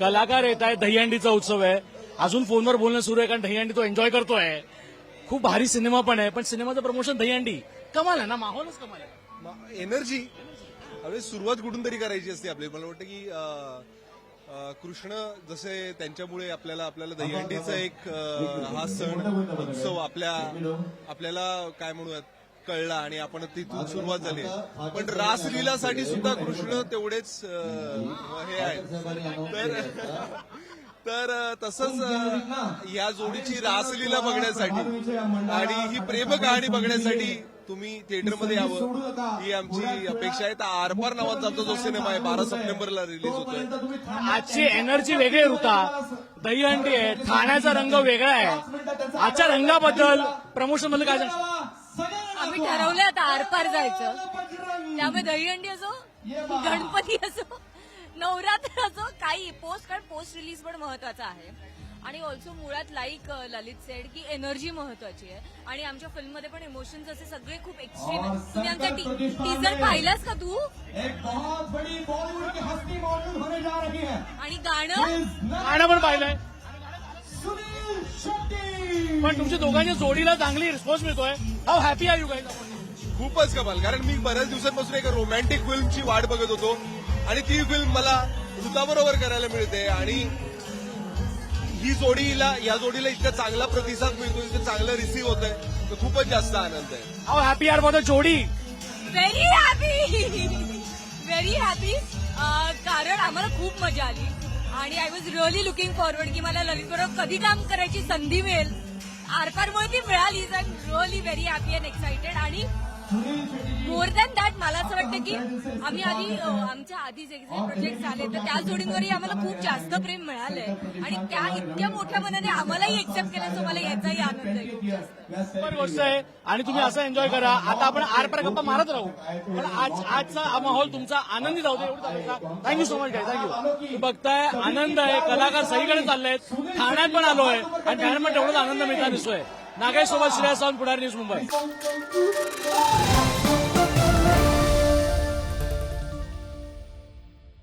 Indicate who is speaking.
Speaker 1: कलाकार येत आहे दहीहंडीचा उत्सव आहे. अजून फोनवर बोलणं सुरू आहे कारण दहीहंडी तो एन्जॉय करतोय. खूप भारी सिनेमा पण आहे पण सिनेमाचं प्रमोशन दहीहंडी. कमाल आहे ना माहोलच कमाल आहे.
Speaker 2: एनर्जी अरे सुरुवात कुठून तरी करायची असते आपली. मला वाटतं की कृष्ण जसे त्यांच्यामुळे आपल्याला आपल्याला दहीहंडीचा एक हा सण उत्सव आपल्या आपल्याला काय म्हणूयात? कळला आणि आपण तिथून सुरुवात झाली. पण रासलीलासाठी सुद्धा कृष्ण तेवढेच हे आहेत. तर तसंच या जोडीची रासलीला बघण्यासाठी आणि ही प्रेम कहाणी बघण्यासाठी तुम्ही थिएटरमध्ये यावं. ही आमची अपेक्षा आहे. तर आरपार नावाचा आमचा जो सिनेमा आहे बारा सप्टेंबरला रिलीज होतोय.
Speaker 1: आजची एनर्जी वेगळी आहे ऋता. दहीहंडी आहे ठाण्याचा रंग वेगळा आहे. आजच्या रंगाबद्दल प्रमोशनमध्ये काय?
Speaker 3: आम्ही ठरवलं आता आरपार जायचं. त्यामुळे दहीहंडी असो गणपती असो नवरात्र असो काही पोस्ट कारण पोस्ट रिलीज पण महत्त्वाचा आहे. आणि ऑल्सो मुळात लाईक ललित सेड की एनर्जी महत्वाची आहे. आणि आमच्या फिल्ममध्ये पण इमोशन्स असे सगळे खूप एक्स्ट्रीम आहेत. तुम्ही आमचा टीजर पाहिलास का तू?
Speaker 4: एक बहुत बड़ी बॉलीवुड की हस्ती मौजूद होने जा रही है।
Speaker 3: आणि गाणं?
Speaker 1: गाणं पण पाहिलंय. पण तुमच्या दोघांच्या जोडीला चांगली रिस्पॉन्स मिळतोय. How happy are you guys
Speaker 2: खूपच कमाल कारण मी बऱ्याच दिवसांपासून एका रोमॅन्टिक फिल्मची वाट बघत होतो आणि ती फिल्म मला ऋताबरोबर करायला मिळते आणि ही जोडीला या जोडीला इतका चांगला प्रतिसाद मिळतो इतकं चांगलं रिसीव्ह होत आहे तर खूपच जास्त आनंद आहे.
Speaker 1: How happy are for the जोडी
Speaker 3: व्हेरी हॅपी व्हेरी हॅपी कारण आम्हाला खूप मजा आली. आणि I was really looking forward की मला ललित बरोबर कधी काम करायची संधी मिळेल. आरपारमुळे ती मिळाली. I really very happy and excited आणि मोर दॅन दॅट मला असं वाटतं की आम्ही आधी आमच्या आधी जे जे प्रोजेक्ट झाले तर त्या जोडींवरही आम्हाला खूप जास्त प्रेम मिळालंय. आणि त्या इतक्या मोठ्या मनाने आम्हालाही एक्सेप्ट केल्याचं मला याचाही आनंद आहे. खूप जास्त
Speaker 1: सुपर गोष्ट आहे. आणि तुम्ही असं एन्जॉय करा. आता आपण आर पर गप्पा मारत राहू. पण आज आजचा हा माहोल तुमचा आनंदी जाऊ दे थँक्यू सो मच काय थँक्यू बघताय आनंद आहे. कलाकार सगळीकडे चाललेत. ठाण्यात पण आलोय. आणि ठाण्यात पण तेवढाच आनंद मिळताना दिसतोय. नागेश सोबत श्रेया सावंत पुढारी न्यूज मुंबई.